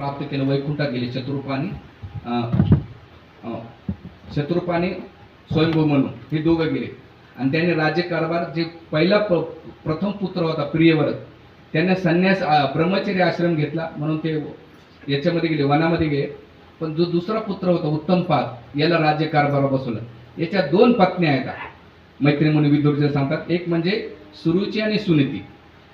प्राप्त केलं वैकुंठात गेले शत्रुपानी. अं, शत्रुपानी स्वयंभू म्हणून हे दोघं गेले. आणि त्यांनी राज्यकारभार जे पहिला प- प्रथम पुत्र होता प्रियव्रत त्याने संन्यास ब्रह्मचर्य आश्रम घेतला. म्हणून ते याच्यामध्ये गेले वनामध्ये गेले. पण जो दुसरा पुत्र होता उत्तमपाद याला राज्यकारभार बसवलं. याच्या दोन पत्न्या आहेत. मैत्रिणी म्हणून विदुरचे सांगतात. एक म्हणजे सुरुची आणि सुनीती.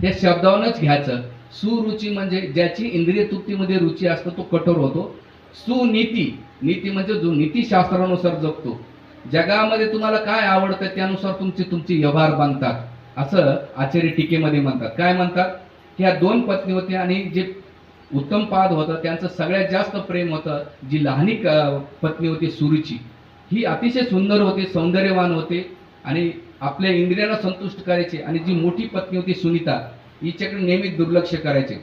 या शब्दावरच घ्यायचं. सुरुची म्हणजे ज्याची इंद्रिय तृप्तीमध्ये रुची असतो तो कठोर होतो. सुनीती नीती म्हणजे जो नीतीशास्त्रानुसार जगतो. जगामध्ये तुम्हाला काय आवडतं त्यानुसार तुमचे तुमचे व्यवहार बांधतात असं आचार्य टीकेमध्ये म्हणतात. काय म्हणतात? ह्या दोन पत्नी होत्या आणि जे उत्तम पाद होतं त्यांचं सगळ्यात जास्त प्रेम होतं जी लहानी क- पत्नी होती सुरुची. ही अतिशय सुंदर होते सौंदर्यवान होते आणि आपल्या इंद्रियांना संतुष्ट करायचे. आणि जी मोठी पत्नी होती सुनीता हिच्याकडे नेहमी दुर्लक्ष करायचे.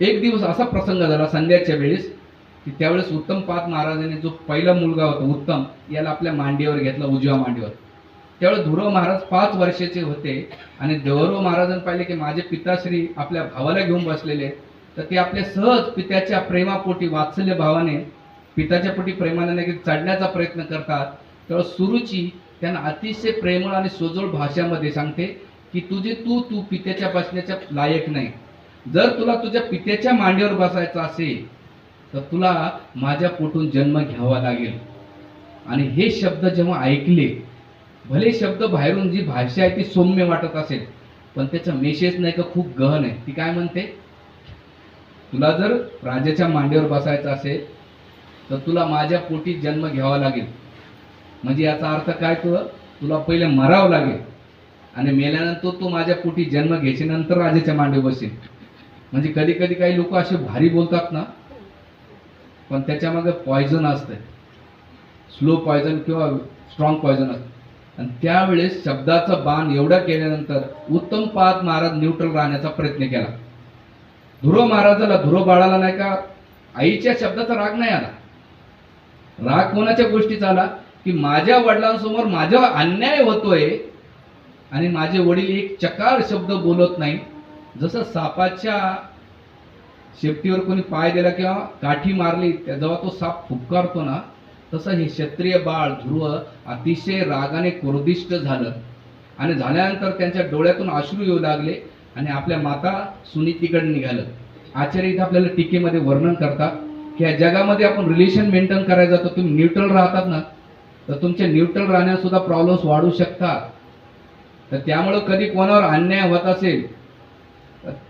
एक दिवस असा प्रसंग झाला संध्याच्या वेळेस की त्यावेळेस उत्तम पात महाराजांनी जो पहिला मुलगा होता उत्तम याला आपल्या मांडीवर घेतला उजव्या मांडीवर. त्यावेळेस धुरव महाराज पाच वर्षाचे होते आणि ध्रुव महाराजांनी पाहिले की माझे पिताश्री आपल्या भावाला घेऊन बसलेले तर ते आपल्या सहज पित्याच्या प्रेमापोटी वात्सल्य भावाने पिताच्या पोटी प्रेमाने चढण्याचा प्रयत्न करतात. तेव्हा सुरुची त्यांना अतिशय प्रेमळ आणि सोजोळ भाषामध्ये सांगते. की तुझे तू तू पित्याच्या बसण्याच्या लायक नाही. जर तुला तुझ्या पित्याच्या मांडीवर बसायचं असेल तर तुला माझ्या पोटून जन्म घ्यावा लागेल. आणि हे शब्द जेव्हा ऐकले भले शब्द बाहेरून जी भाषा आहे ती सौम्य वाटत असेल पण त्याचा मेसेज नाही का खूप गहन आहे. ती काय म्हणते? तुला जर राजाच्या मांडीवर बसायचं असेल तर तुला माझ्या पोटी जन्म घ्यावा लागेल. म्हणजे याचा अर्थ काय तुला तुला पहिले मरावं लागेल. आणि मेल्यानंतर तो माझ्या पोटी जन्म घ्यायचे नंतर राजाच्या मांडे बसेल. म्हणजे कधी कधी काही लोक असे भारी बोलतात ना पण त्याच्यामागे पॉयझन असतंय. स्लो पॉयझन किंवा स्ट्रॉंग पॉयझन असतं आणि त्यावेळेस शब्दाचा बाण एवढा केल्यानंतर उत्तम पाद महाराज न्यूट्रल राहण्याचा प्रयत्न केला. ध्रुव महाराजाला ध्रुव बाळाला नाही का आईच्या शब्दाचा राग नाही आला. राग कोणाच्या गोष्टीचा आला? की माझ्या वडिलांसमोर माझ्या अन्याय होतोय आणि माझे वडील एक चकार शब्द बोलत नाही. जसं सापाच्या शेपटीवर कोणी पाय दिला किंवा काठी मारली जेव्हा तो साप फुपकारतो ना तसं हे क्षत्रिय बाळ ध्रुव अतिशय रागाने क्रोधिष्ट झालं. आणि झाल्यानंतर त्यांच्या डोळ्यातून अश्रू येऊ लागले आणि आपल्या माता सुनीतीकडे निघालं. आचार्य इथं आपल्याला टीकेमध्ये वर्णन करतात की या जगामध्ये आपण रिलेशन मेंटेन करायला जातो तुम्ही न्यूट्रल राहतात ना तर तुमच्या न्यूट्रल राहण्यात सुद्धा प्रॉब्लेम्स वाढू शकतात. तर त्यामुळं कधी कोणावर अन्याय होत असेल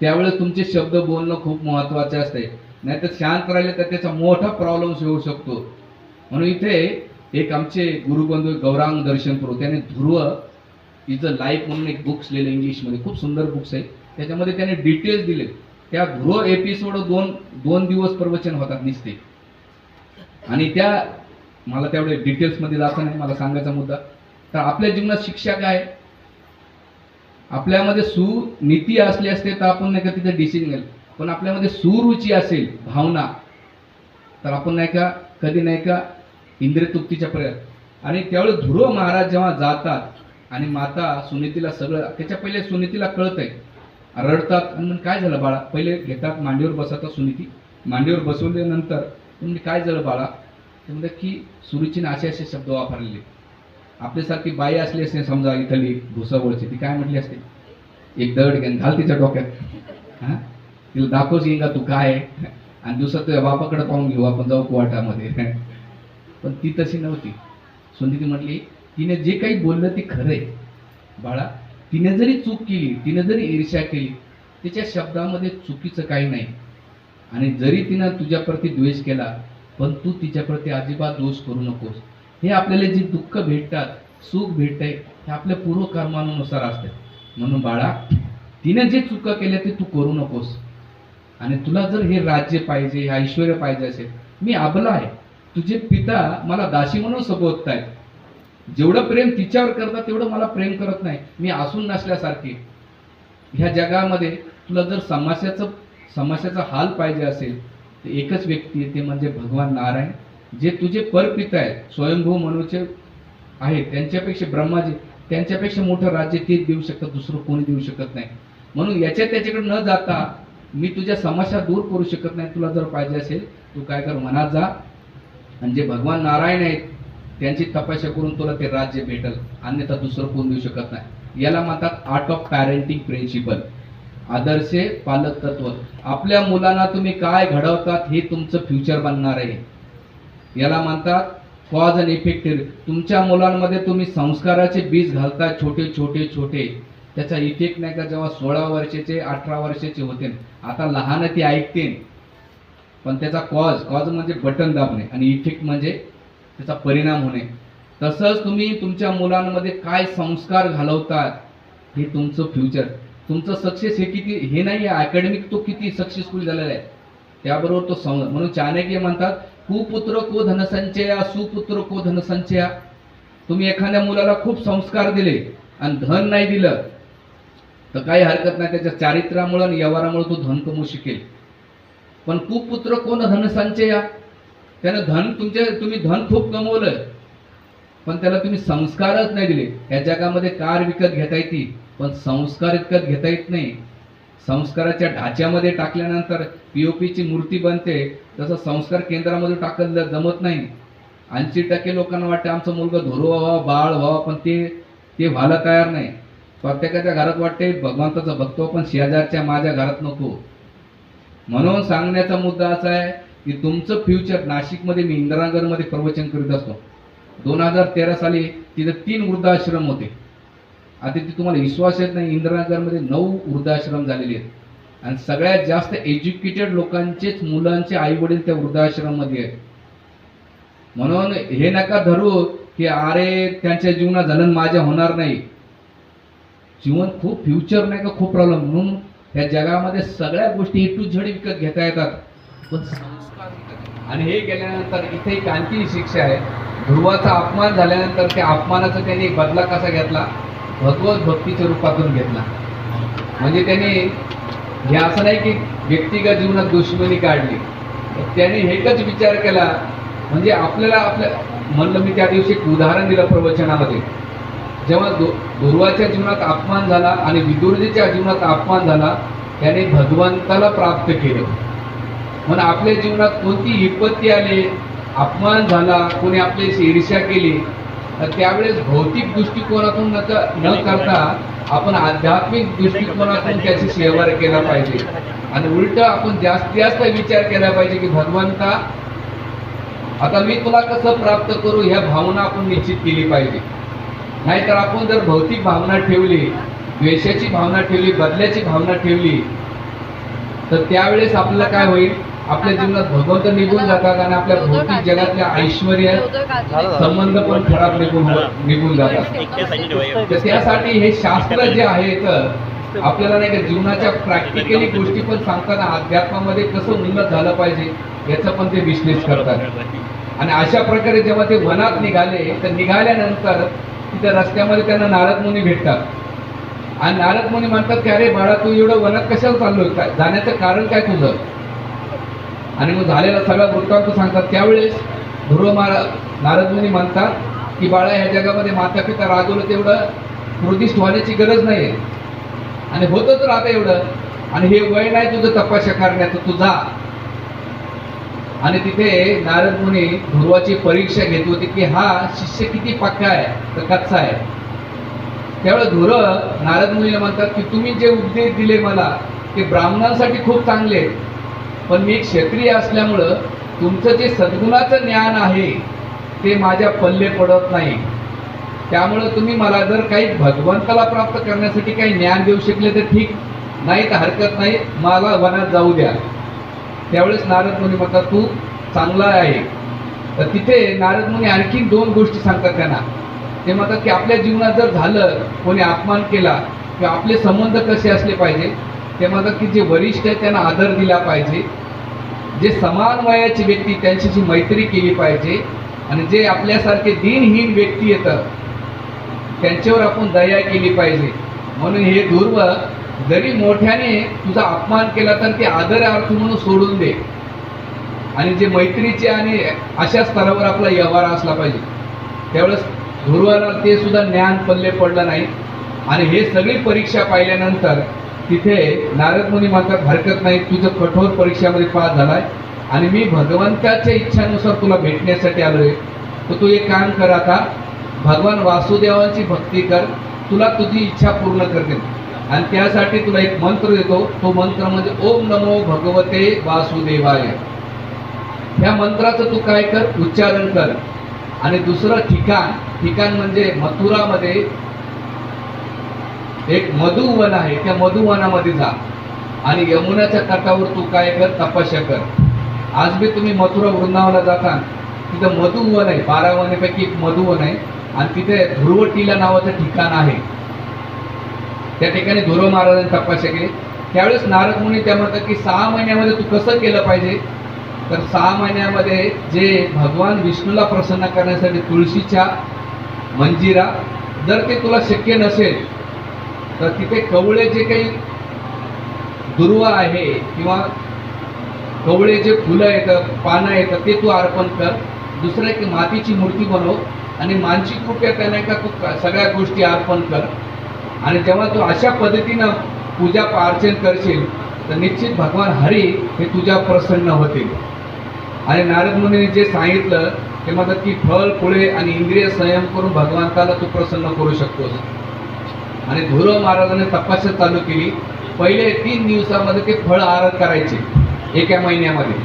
त्यावेळेस तुमचे शब्द बोलणं खूप महत्त्वाचे असते. नाहीतर शांत राहिले तर त्याचा मोठा प्रॉब्लेम्स येऊ शकतो. म्हणून इथे एक आमचे गुरुबंधू गौरांग दर्शन करू. त्याने ध्रुव इथं लाईफ म्हणून एक बुक्स लिहिले इंग्लिशमध्ये. खूप सुंदर बुक्स आहे त्याच्यामध्ये त्याने डिटेल्स दिले. त्या ध्रुव एपिसोड दोन दोन दिवस प्रवचन होतात दिसते आणि त्या मला त्यावेळेस डिटेल्समध्ये जायचं नाही मला सांगायचा मुद्दा तर आपल्या जीवनात शिक्षा काय आपल्यामध्ये सुनीती असली असते तर आपण नाही का तिथे डिसिजन घेईल पण आपल्यामध्ये सुरुची असेल भावना तर आपण नाही का कधी नाही का इंद्रियतृप्तीच्या प्रयत्न आणि त्यावेळेस ध्रुव महाराज जेव्हा जातात आणि माता सुनीतीला सगळं त्याच्या पहिले सुनीतीला कळत आहे रडतात आणि मग काय झालं बाळा? पहिले घेतात मांडीवर बसवतात सुनीती. मांडीवर बसवल्यानंतर म्हणजे काय झालं बाळा? म्हणजे की सुरुचीने असे असे शब्द वापरलेले. आपल्यासारखी बाई असली असते समजा इथली भुसावळची ती काय म्हटली असते? एक दगड घेऊन घाल तिच्या डोक्यात. हा? तिला दाखवच येईन का तू काय आहे? आणि दुसरं तुझ्या बापाकडे पाहून घेऊ आपण जाऊ कुवाटामध्ये. पण ती तशी नव्हती. सुनीती म्हटली तिने जे काही बोललं ते खरं आहे. बाळा तिने जरी चूक केली तिने जरी ईर्ष्या केली तिच्या शब्दामध्ये चुकीचं काही नाही. आणि जरी तिनं तुझ्याप्रती द्वेष केला पण तू तिच्याप्रती अजिबात दोष करू नकोस. हे आपल्याला जे दुःख भेटतात सुख भेटतंय हे आपल्या पूर्वकर्मानुसार असते म्हणून बाळा तिने जे चुका केल्या ते तू करू नकोस. आणि तुला जर हे राज्य पाहिजे हे ऐश्वर पाहिजे असेल मी आबला आहे. तुझे पिता मला दाशी म्हणून संबोधतायत जेवढं प्रेम तिच्यावर करतात तेवढं मला प्रेम करत नाही. मी असून नसल्यासारखी. ह्या जगामध्ये तुला जर समाजाचं समाजाचा हाल पाहिजे असेल तर एकच व्यक्ती आहे ते म्हणजे भगवान नारायण. जे तुझे परपिता आहेत स्वयंभू मनूचे आहेत त्यांच्यापेक्षा ब्रह्माजी त्यांच्यापेक्षा मोठं राज्य ते देऊ शकतात दुसरं कोणी देऊ शकत नाही. म्हणून याच्या त्याच्याकडे न जाता मी तुझ्या समस्या दूर करू शकत नाही तुला जर पाहिजे असेल तू काय कर मनात जा. आणि जे भगवान नारायण आहेत त्यांची तपस्या करून तुला ते राज्य भेटल अन्यथा दुसरं कोण देऊ शकत नाही. याला म्हणतात आर्ट ऑफ पॅरेंटिंग प्रिन्सिपल आदर्शे पालक तत्व आपल्या मुलांना तुम्ही काय घडवतात हे तुमचं फ्युचर बनणार आहे. याला म्हणतात कॉज अँड इफेक्ट तुमच्या मुलांमध्ये तुम्ही संस्काराचे बीज घालता छोटे छोटे छोटे. त्याचा इफेक्ट नाही का जेव्हा सोळा वर्षाचे अठरा वर्षाचे होते. आता लहान ती ऐकते. पण त्याचा कॉज कॉज म्हणजे बटन दाबणे आणि इफेक्ट म्हणजे त्याचा परिणाम होणे. तसंच तुम्ही तुमच्या मुलांमध्ये काय संस्कार घालवतात हे तुमचं फ्युचर तुमचं सक्सेस हे किती हे नाही आहे. अकॅडमिक तो किती सक्सेसफुल झालेला आहे. त्याबरोबर तो सं म्हणून चाणक्य म्हणतात कुपुत्र को धनसंचया सुपुत्र को धनसंचया तुम्ही एखाद्या मुलाला खूप संस्कार दिले आणि धन नाही दिलं तर काही हरकत नाही. त्याच्या चारित्र्यामुळं आणि व्यवहारामुळे तो धन कमवू शकेल. पण कुपुत्र कोण धनसंचया त्यानं धन तुमच्या तुम्ही धन खूप कमवलं पण त्याला तुम्ही संस्कारच नाही दिले. या जगामध्ये कार विकत घेता येते पण संस्कार विकत घेता येत नाही. संस्काराच्या ढाच्यामध्ये टाकल्यानंतर पी ओ पीची मूर्ती बनते तसं संस्कार केंद्रामध्ये टाकलं जमत नाही. ऐंशी टक्के लोकांना वाटतं आमचा मुलगा धोरू व्हावा बाळ व्हावा पण ते ते व्हायला तयार नाही. प्रत्येकाच्या घरात वाटते भगवंताचा बघतो हो, पण शेजारच्या माझ्या घरात नको. म्हणून सांगण्याचा मुद्दा असा आहे की तुमचं फ्युचर नाशिकमध्ये मी इंदिरानगरमध्ये प्रवचन करीत असतो. दोन हजार तेरा साली तिथं तीन वृद्धाश्रम होते. आता ते तुम्हाला विश्वास येत नाही. इंदिरानगरमध्ये नऊ वृद्धाश्रम झालेले आहेत. आणि सगळ्यात जास्त एज्युकेटेड लोकांचेच मुलांचे आई वडील त्या वृद्धाश्रममध्ये आहेत. म्हणून हे नका धरू की अरे त्यांच्या जीवनात झालं माझ्या होणार नाही. जीवन खूप फ्युचर नाही का? खूप प्रॉब्लेम म्हणून ह्या जगामध्ये सगळ्या गोष्टी ए टू झेड विकत घेता येतात. पण संस्कार आणि हे केल्यानंतर इथे एक आणखी शिक्षा आहे. ध्रुवाचा अपमान झाल्यानंतर त्या अपमानाचा त्यांनी बदला कसा घेतला? भगवत भक्तीच्या रूपातून घेतला. म्हणजे त्याने हे असं नाही की व्यक्तिगत जीवनात दुश्मनी काढली. तर त्याने एकच विचार केला म्हणजे आपल्याला आपल्या म्हणलं मी त्या दिवशी एक उदाहरण दिलं प्रवचनामध्ये. जेव्हा दु- दुर्वाच्या जीवनात अपमान झाला आणि विदुर्जीच्या जीवनात अपमान झाला त्याने भगवंताला प्राप्त केलं. म्हणून आपल्या जीवनात कोणती विपत्ती आली? अपमान झाला कोणी आपल्याशी ईर्ष्या केली तर त्यावेळेस भौतिक दृष्टिकोनातून न करता आपण आध्यात्मिक दृष्टिकोनातून त्याची व्यवहार केला पाहिजे. आणि उलट आपण जास्तीत जास्त विचार केला पाहिजे की भगवंता आता मी तुला कसं प्राप्त करू ह्या भावना आपण निश्चित केली पाहिजे. नाहीतर आपण जर भौतिक भावना ठेवली द्वेषाची भावना ठेवली बदल्याची भावना ठेवली तर त्यावेळेस आपल्याला काय होईल? आपल्या जीवनात भगवंत निघून जातात आणि आपल्या भौतिक जगातल्या ऐश्वर्य संबंध पण खराब निघून निघून जातात. तर त्यासाठी हे शास्त्र जे आहे तर आपल्याला नाही का जीवनाच्या प्रॅक्टिकली गोष्टी पण सांगताना अध्यात्मामध्ये कसं उन्नत झालं पाहिजे याचं पण ते विश्लेष करतात. आणि अशा प्रकारे जेव्हा ते वनात निघाले तर निघाल्यानंतर तिथे रस्त्यामध्ये त्यांना नारद मुनी भेटतात. आणि नारद मुनी म्हणतात की अरे बाळा तू एवढं वनात कशाला चाललोय? काय जाण्याचं कारण काय तुझं? आणि मग झालेला सगळा वृत्तांत सांगतात. त्यावेळेस ध्रुव महाराज नारद मुनी म्हणतात की बाळा ह्या जगामध्ये माता पिता राजवलं तेवढं क्रोधिष्ठ होण्याची गरज नाही आणि होतच राहतं एवढं. आणि हे वय नाही तुझं तपाशा करण्याचं तू जा. आणि तिथे नारद मुनी ध्रुवाची परीक्षा घेत होती की हा शिष्य किती पक्का आहे तर कच्चा आहे. त्यावेळेस ध्रुव नारद मुनीला म्हणतात की तुम्ही जे उपदेश दिले मला ते ब्राह्मणांसाठी खूप चांगले पण मी एक क्षत्रिय असल्यामुळं तुमचं जे सद्गुणाचं ज्ञान आहे ते माझ्या पल्ले पडत नाही. त्यामुळं तुम्ही मला जर काही भगवंताला प्राप्त करण्यासाठी काही ज्ञान देऊ शकले तर ठीक नाही तर हरकत नाही मला वनात जाऊ द्या. त्यावेळेस नारद मुनी म्हणतात तू चांगला आहे. तर तिथे नारद मुनी आणखी दोन गोष्टी सांगतात त्यांना. ते म्हणतात की आपल्या जीवनात जर झालं कोणी अपमान केला किंवा आपले संबंध कसे असले पाहिजे ते म्हणतात की जे वरिष्ठ आहेत त्यांना आदर दिला पाहिजे. जे समान वयाची व्यक्ती त्यांच्याशी मैत्री केली पाहिजे. आणि जे आपल्यासारखे दिनहीन व्यक्ती येतात त्यांच्यावर आपण दया केली पाहिजे. म्हणून हे दुर्व जरी मोठ्याने तुझा अपमान केला तर ते आदर अर्थ म्हणून सोडून दे. आणि जे मैत्रीचे आणि अशा स्तरावर आपला व्यवहार असला पाहिजे. त्यावेळेस ध्रुवाला ते सुद्धा ज्ञान पल्ले पडलं नाही. आणि हे सगळी परीक्षा पाहिल्यानंतर तिथे नारद मुनी म्हणतात हरकत नाही. तुझं कठोर परीक्षामध्ये पास झालाय. आणि मी भगवंताच्या इच्छानुसार तुला भेटण्यासाठी आलोय. तर तू एक काम कर आता. भगवान वासुदेवांची भक्ती कर. तुला तुझी इच्छा पूर्ण करते आणि त्यासाठी तुला एक मंत्र देतो. तो मंत्र म्हणजे ओम नमो भगवते वासुदेवाय. ह्या मंत्राचं तू काय कर? उच्चारण कर. आणि दुसरं ठिकाण. ठिकाण म्हणजे मथुरामध्ये एक मधुवन आहे त्या मधुवनामध्ये जा. आणि यमुनाच्या तटावर तू काय कर तपस्या कर. आज बी तुम्ही मथुरा वृंदावनला जाता तिथं मधुवन आहे बारा वनेपैकी एक मधुवन आहे. आणि तिथे ध्रुवटीला नावाचं ठिकाण आहे. त्या ठिकाणी ध्रुव महाराजांनी तपस्या केली. त्यावेळेस नारद मुनी त्या म्हणतात की सहा महिन्यामध्ये तू कसं केलं पाहिजे? तर सहा महिन्यामध्ये जे भगवान विष्णूला प्रसन्न करण्यासाठी तुळशीच्या मंजिरा जर ते तुला शक्य नसेल तर तिथे कवळे जे काही दुर्व आहे किंवा कवळे जे फुलं येतं पानं येतं ते तू अर्पण कर. दुसरं एक मातीची मूर्ती बनव आणि मानसिक कृपया त्याने का तू सगळ्या गोष्टी अर्पण कर. आणि जेव्हा तू अशा पद्धतीनं पूजा अर्चन करशील तर निश्चित भगवान हरी हे तुझ्या प्रसन्न होतील. आणि नारद मुनीने जे सांगितलं ते म्हणतात की फळ फुळे आणि इंद्रिय संयम करून भगवंताला तू प्रसन्न करू शकतोस. आणि धुरव महाराजांनी तपस्या चालू केली. पहिले तीन दिवसामध्ये ते फळ आरत करायचे एका महिन्यामध्ये.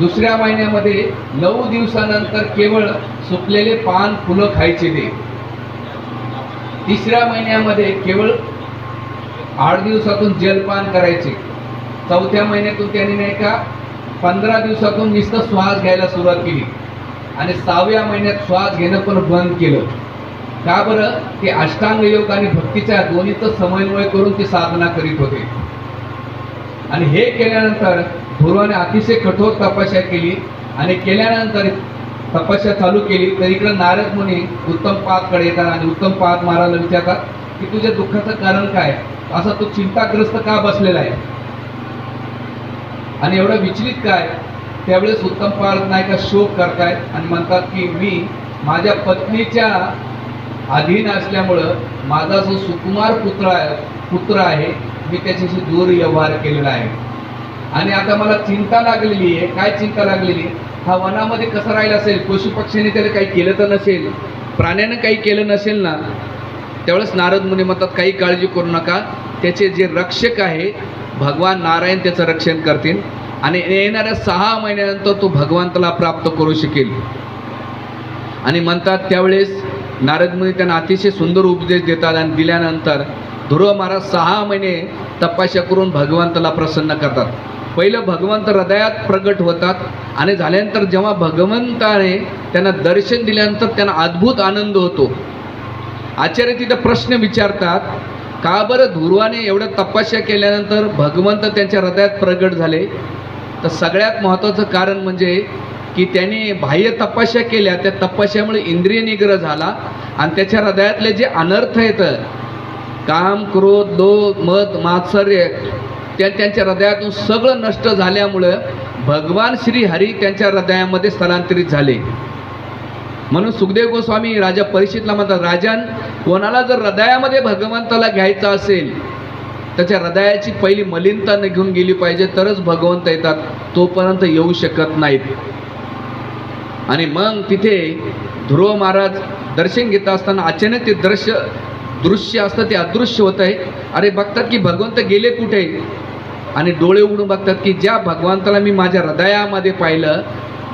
दुसऱ्या महिन्यामध्ये नऊ दिवसानंतर केवळ सुकलेले पान फुलं खायचे ते. तिसऱ्या महिन्यामध्ये केवळ आठ दिवसातून जलपान करायचे. चौथ्या महिन्यातून त्यांनी नाही का पंधरा दिवसातून नुसतं श्वास घ्यायला सुरुवात केली. आणि सहाव्या महिन्यात श्वास घेणं पण बंद केलं. का बरं? ते अष्टांग योग आणि भक्तीच्या दोन्हीचं समन्वय करून ते साधना करीत होते. आणि हे केल्यानंतर ध्रुवाने अतिशय कठोर तपस्या केली आणि केल्यानंतर तपस्या चालू केली. तर इकडे नारद मुनी उत्तम पादकडे येतात आणि उत्तम पाद महाराजला विचारतात की तुझ्या दुःखाचं कारण काय? असा तू चिंताग्रस्त का बसलेला आहे? आणि एवढं विचलित काय? त्यावेळेस उत्तम पाद नायका शोक करतायत आणि म्हणतात की मी माझ्या पत्नीच्या अधीन असल्यामुळं माझा जो सुकुमार पुत्र आहे पुत्र आहे मी त्याच्याशी दूर व्यवहार केलेला आहे. आणि आता मला चिंता लागलेली आहे. काय चिंता लागलेली? आहे? हा वनामध्ये कसं राहिला असेल? पशुपक्ष्याने त्याला काही केलं तर नसेल? प्राण्यानं काही केलं नसेल ना? त्यावेळेस नारद मुनी म्हणतात काही काळजी करू नका. त्याचे जे रक्षक आहे भगवान नारायण त्याचं रक्षण करतील. आणि येणाऱ्या सहा महिन्यानंतर तो भगवंताला प्राप्त करू शकेल. आणि म्हणतात त्यावेळेस नारद मुनी त्यांना अतिशय सुंदर उपदेश देतात आणि दिल्यानंतर ध्रुव महाराज सहा महिने तपाशा करून भगवंताला प्रसन्न करतात. पहिलं भगवंत हृदयात प्रगट होतात आणि झाल्यानंतर जेव्हा भगवंताने त्यांना दर्शन दिल्यानंतर त्यांना अद्भुत आनंद होतो. आचार्य तिथं प्रश्न विचारतात का बरं ध्रुवाने एवढं तपस्या केल्यानंतर भगवंत त्यांच्या हृदयात प्रगट झाले? तर सगळ्यात महत्त्वाचं कारण म्हणजे की त्याने बाह्य तपस्या केल्या. त्या तपस्यामुळे इंद्रिय निग्रह झाला. आणि त्याच्या हृदयातले जे अनर्थ येतं काम क्रोध लोभ मत मात्सर्य त्या त्यांच्या हृदयातून सगळं नष्ट झाल्यामुळं भगवान श्री हरी त्यांच्या हृदयामध्ये स्थलांतरित झाले. म्हणून सुखदेव गोस्वामी राजा परीक्षितला म्हणतात राजन कोणाला जर हृदयामध्ये भगवंताला घ्यायचं असेल त्याच्या हृदयाची पहिली मलिनता घेऊन गेली पाहिजे तरच भगवंत येतात तोपर्यंत येऊ शकत नाहीत. आणि मग तिथे ध्रुव महाराज दर्शन घेत असताना अचानक ते दृश्य दृश्य असतं ते अदृश्य होत आहे. अरे बघतात की भगवंत गेले कुठे? आणि डोळे उघडून बघतात की ज्या भगवंताला मी माझ्या हृदयामध्ये पाहिलं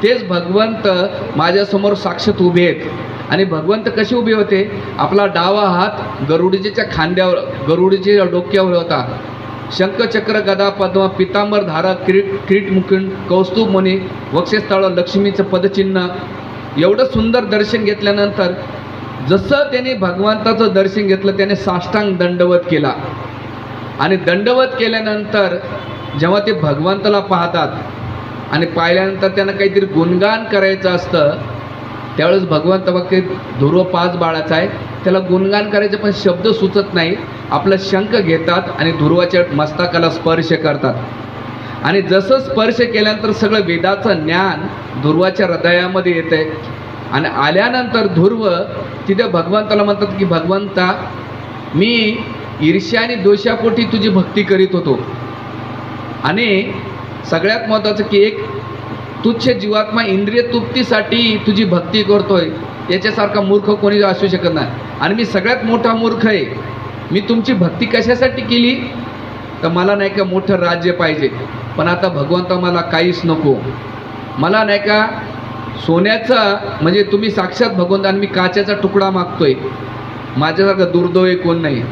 तेच भगवंत माझ्यासमोर साक्षात उभे आहेत. आणि भगवंत कसे उभे होते? आपला डावा हात गरुडजीच्या खांद्यावर गरुडजीच्या डोक्यावर होता. शंखचक्र गदा पद्म पितांबर धारा क्रीट क्रीट मुकुंड कौस्तुभ मुनी वक्षस्थळ लक्ष्मीचं पदचिन्ह. एवढं सुंदर दर्शन घेतल्यानंतर जसं त्याने भगवंताचं दर्शन घेतलं त्याने साष्टांग दंडवत केला. आणि दंडवत केल्यानंतर जेव्हा ते भगवंताला पाहतात आणि पाहिल्यानंतर त्यांना काहीतरी गुणगान करायचं असतं त्यावेळेस भगवंत बघते ध्रुव पाच बाळाचा आहे. त्याला गुणगान करायचं पण शब्द सुचत नाही. आपलं शंख घेतात आणि ध्रुवाच्या मस्तकाला स्पर्श करतात. आणि जसं स्पर्श केल्यानंतर सगळं वेदाचं ज्ञान ध्रुवाच्या हृदयामध्ये येतं आहे आणि आल्यानंतर ध्रुव तिथे भगवंताला म्हणतात की भगवंता मी ईर्ष्या आणि दोषापोटी तुझी भक्ती करीत होतो. आणि सगळ्यात महत्त्वाचं की एक तुच्छ जीवात्मा इंद्रिय तृप्तीसाठी तुझी भक्ती करतोय. याच्यासारखा मूर्ख कोणी असू शकत नाही. आणि मी सगळ्यात मोठा मूर्ख आहे. मी तुमची भक्ती कशासाठी केली? तर मला नाही का मोठं राज्य पाहिजे. पण आता भगवंत मला काहीच नको. मला नाही का सोन्याचा म्हणजे तुम्ही साक्षात भगवंत आणि मी काचेचा तुकडा मागतोय. माझ्यासारखा दुर्दैव कोण नाही.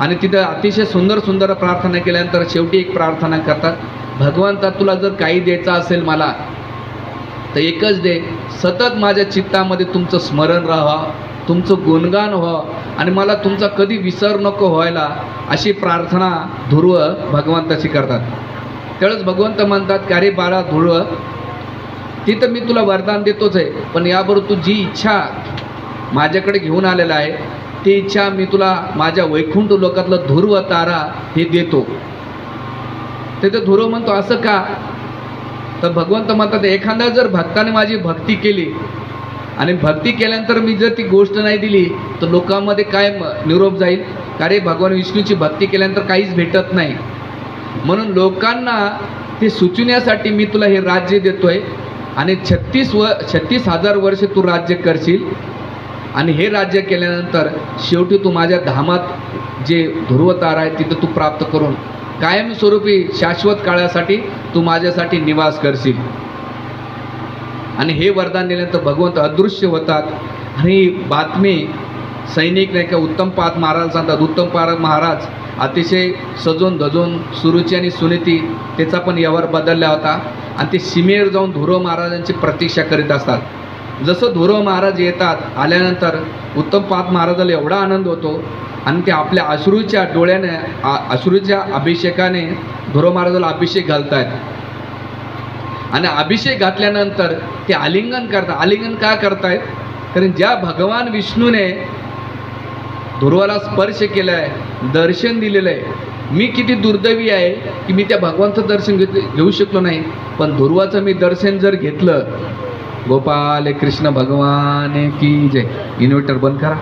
आणि तिथं अतिशय सुंदर सुंदर प्रार्थना केल्यानंतर शेवटी एक प्रार्थना करतात भगवंता तुला जर काही द्यायचं असेल मला तर एकच दे सतत माझ्या चित्तामध्ये तुमचं स्मरण राहा तुमचं गुणगान व्हा आणि मला तुमचा कधी विसर नको व्हायला अशी प्रार्थना ध्रुव भगवंताची करतात. त्यावेळेस भगवंत म्हणतात की अरे बाळा ध्रुव ती तर मी तुला वरदान देतोच आहे पण याबरोबर तू जी इच्छा माझ्याकडे घेऊन आलेला आहे ती इच्छा मी तुला माझ्या वैकुंठ लोकातलं ध्रुव तारा हे देतो. तिथे ध्रुव म्हणतो असं का? तर भगवंत म्हणतात एखादा जर भक्ताने माझी भक्ती केली आणि भक्ती केल्यानंतर मी जर ती गोष्ट नाही दिली तर लोकांमध्ये काय म- निरोप जाईल? कारण भगवान विष्णूची भक्ती केल्यानंतर काहीच भेटत नाही? म्हणून लोकांना ते सुचविण्यासाठी मी तुला हे राज्य देतोय आणि छत्तीस व छत्तीस हजार वर्ष तू राज्य करशील. आणि हे राज्य केल्यानंतर शेवटी तू माझ्या धामात जे ध्रुवतार आहे तिथं तू प्राप्त करून कायमस्वरूपी शाश्वत काळासाठी तू माझ्यासाठी निवास करशील. आणि हे वरदान दिल्यानंतर भगवंत अदृश्य होतात. आणि ही बातमी सैनिक नाही का उत्तम पाद महाराज सांगतात. उत्तम पाद महाराज अतिशय सजून धजून सुरुची आणि सुनीती त्याचा पण व्यवहार बदलला होता. आणि ते सीमेवर जाऊन धुरव महाराजांची प्रतीक्षा करीत असतात. जसं धुरव महाराज येतात आल्यानंतर उत्तम पाप महाराजाला एवढा आनंद होतो आणि ते आपल्या अश्रूच्या डोळ्याने आ- अश्रूच्या अभिषेकाने धुरव महाराजाला अभिषेक घालतायत. आणि अभिषेक घातल्यानंतर ते आलिंगन करतात. आलिंगन का करतायत? कारण ज्या भगवान विष्णूने ध्रुवाला स्पर्श केला आहे दर्शन दिलेलं आहे. मी किती दुर्दैवी आहे की मी त्या भगवानचं दर्शन घेत घेऊ शकलो नाही. पण ध्रुवाचं मी दर्शन जर घेतलं गोपाल कृष्ण भगवान की जय। इन्व्हर्टर बंद करा।